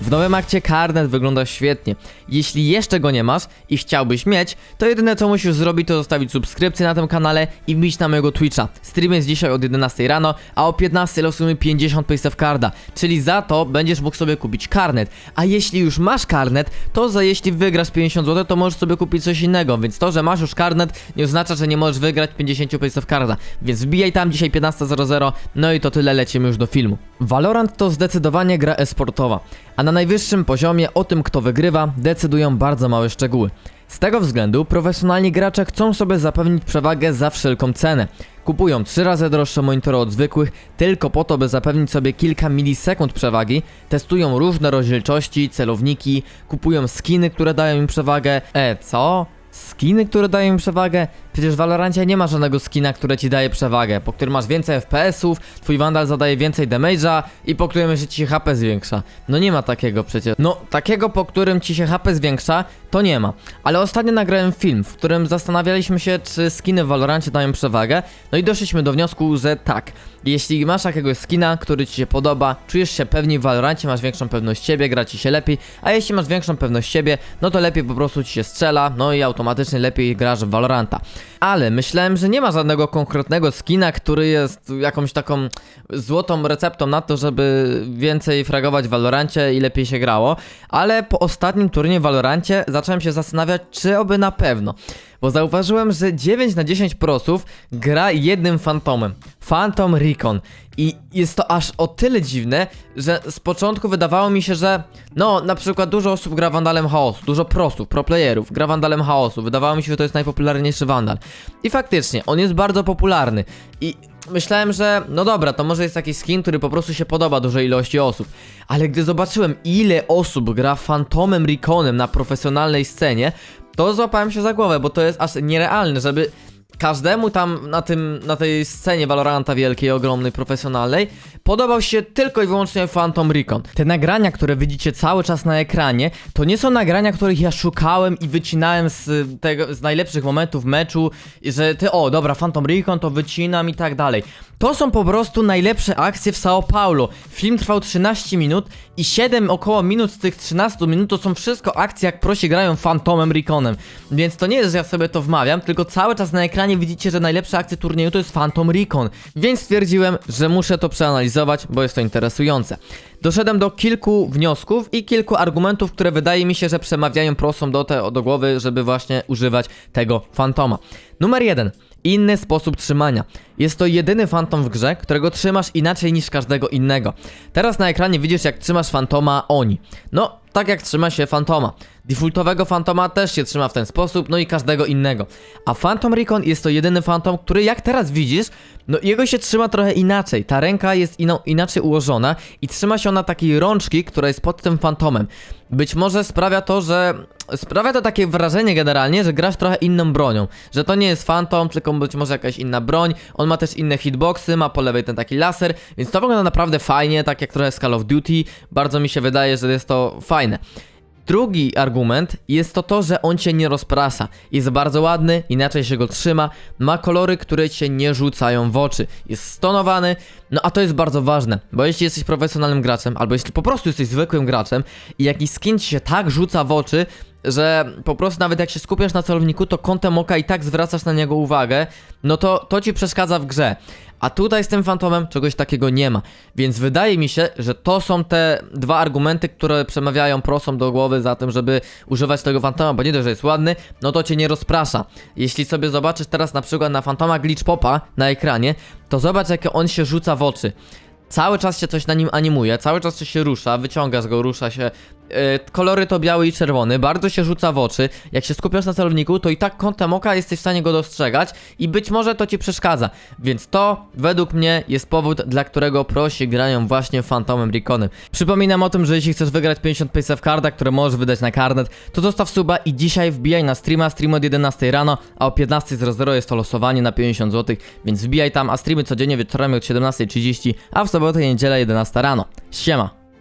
W nowym akcie karnet wygląda świetnie. Jeśli jeszcze go nie masz i chciałbyś mieć, to jedyne co musisz zrobić to zostawić subskrypcję na tym kanale i wbić na mojego Twitcha. Stream jest dzisiaj od 11 rano, a o 15 losujemy 50 paysafe carda, czyli za to będziesz mógł sobie kupić karnet. A jeśli już masz karnet, to za jeśli wygrasz 50 zł, to możesz sobie kupić coś innego, więc to, że masz już karnet nie oznacza, że nie możesz wygrać 50 paysafe carda. Więc wbijaj tam dzisiaj 15.00, no i to tyle, lecimy już do filmu. Valorant to zdecydowanie gra esportowa, a na najwyższym poziomie o tym, kto wygrywa, decydują bardzo małe szczegóły. Z tego względu profesjonalni gracze chcą sobie zapewnić przewagę za wszelką cenę. Kupują 3 razy droższe monitory od zwykłych tylko po to, by zapewnić sobie kilka milisekund przewagi, testują różne rozdzielczości, celowniki, kupują skiny, które dają im przewagę. E, co? Skiny, które dają im przewagę? Przecież w Valorancie nie ma żadnego skina, które ci daje przewagę, po którym masz więcej FPS-ów, twój Vandal zadaje więcej damage'a i po którym jeszcze ci się HP zwiększa. No nie ma takiego przecież. No, takiego, po którym ci się HP zwiększa, to nie ma. Ale ostatnio nagrałem film, w którym zastanawialiśmy się, czy skiny w Valorancie dają przewagę, no i doszliśmy do wniosku, że tak. Jeśli masz jakiegoś skina, który ci się podoba, czujesz się pewniej w Valorancie, masz większą pewność siebie, gra ci się lepiej, a jeśli masz większą pewność siebie, no to lepiej po prostu ci się strzela, no i automatycznie lepiej grasz w Valoranta. Ale myślałem, że nie ma żadnego konkretnego skina, który jest jakąś taką złotą receptą na to, żeby więcej fragować w Valorancie i lepiej się grało, ale po ostatnim turnie w Valorancie zacząłem się zastanawiać, czy oby na pewno. Bo zauważyłem, że 9 na 10 prosów gra jednym fantomem. Phantom Recon. I jest to aż o tyle dziwne, że z początku wydawało mi się, że no, na przykład dużo osób gra Wandalem Chaosu, dużo prosów, proplayerów gra Wandalem Chaosu. Wydawało mi się, że to jest najpopularniejszy Wandal. I faktycznie, on jest bardzo popularny. I myślałem, że no dobra, to może jest jakiś skin, który po prostu się podoba dużej ilości osób. Ale gdy zobaczyłem, ile osób gra Phantomem Reconem na profesjonalnej scenie, to złapałem się za głowę, bo to jest aż nierealne, żeby każdemu tam na tym, na tej scenie Valoranta wielkiej, ogromnej, profesjonalnej podobał się tylko i wyłącznie Phantom Recon. Te nagrania, które widzicie cały czas na ekranie, to nie są nagrania, których ja szukałem i wycinałem z tego, z najlepszych momentów meczu, że ty, o dobra, Phantom Recon to wycinam i tak dalej. To są po prostu najlepsze akcje w Sao Paulo. Film trwał 13 minut i 7 około minut z tych 13 minut to są wszystko akcje, jak prosi grają Phantomem Reconem. Więc to nie jest, że ja sobie to wmawiam, tylko cały czas na ekranie widzicie, że najlepsze akcje turnieju to jest Phantom Recon. Więc stwierdziłem, że muszę to przeanalizować, bo jest to interesujące. Doszedłem do kilku wniosków i kilku argumentów, które wydaje mi się, że przemawiają prosom do, te, do głowy, żeby właśnie używać tego fantoma. Numer jeden. Inny sposób trzymania. Jest to jedyny fantom w grze, którego trzymasz inaczej niż każdego innego. Teraz na ekranie widzisz jak trzymasz fantoma oni. No, tak jak trzyma się fantoma. Defaultowego fantoma też się trzyma w ten sposób, no i każdego innego. A Phantom Recon jest to jedyny fantom, który jak teraz widzisz, no jego się trzyma trochę inaczej. Ta ręka jest ino, inaczej ułożona i trzyma się ona takiej rączki, która jest pod tym fantomem. Być może sprawia to, że sprawia to takie wrażenie generalnie, że grasz trochę inną bronią. Że to nie jest Phantom, tylko być może jakaś inna broń. On ma też inne hitboxy, ma po lewej ten taki laser, więc to wygląda naprawdę fajnie, tak jak trochę z Call of Duty. Bardzo mi się wydaje, że jest to fajne. Drugi argument jest to to, że on cię nie rozprasza. Jest bardzo ładny, inaczej się go trzyma, ma kolory, które cię nie rzucają w oczy. Jest stonowany, no a to jest bardzo ważne, bo jeśli jesteś profesjonalnym graczem, albo jeśli po prostu jesteś zwykłym graczem i jakiś skin ci się tak rzuca w oczy, że po prostu nawet jak się skupiasz na celowniku, to kątem oka i tak zwracasz na niego uwagę, no to to ci przeszkadza w grze. A tutaj z tym fantomem czegoś takiego nie ma. Więc wydaje mi się, że to są te dwa argumenty, które przemawiają prosom do głowy za tym, żeby używać tego fantoma, bo nie dość, że jest ładny, no to cię nie rozprasza. Jeśli sobie zobaczysz teraz na przykład na fantoma glitch popa na ekranie, to zobacz jak on się rzuca w oczy. Cały czas się coś na nim animuje, cały czas coś się rusza, wyciągasz go, rusza się. Yy, kolory to biały i czerwony, bardzo się rzuca w oczy. Jak się skupiasz na celowniku, to i tak kątem oka jesteś w stanie go dostrzegać i być może to ci przeszkadza. Więc to według mnie jest powód, dla którego prosi grają właśnie Phantomem Reconem. Przypominam o tym, że jeśli chcesz wygrać 50 paysa w kartach, które możesz wydać na karnet, to zostaw suba i dzisiaj wbijaj na streama, stream od 11 rano, a o 15.00 jest to losowanie na 50 zł, więc wbijaj tam, a streamy codziennie wieczorami od 17.30, a w sobotę i niedzielę 11 rano. Siema!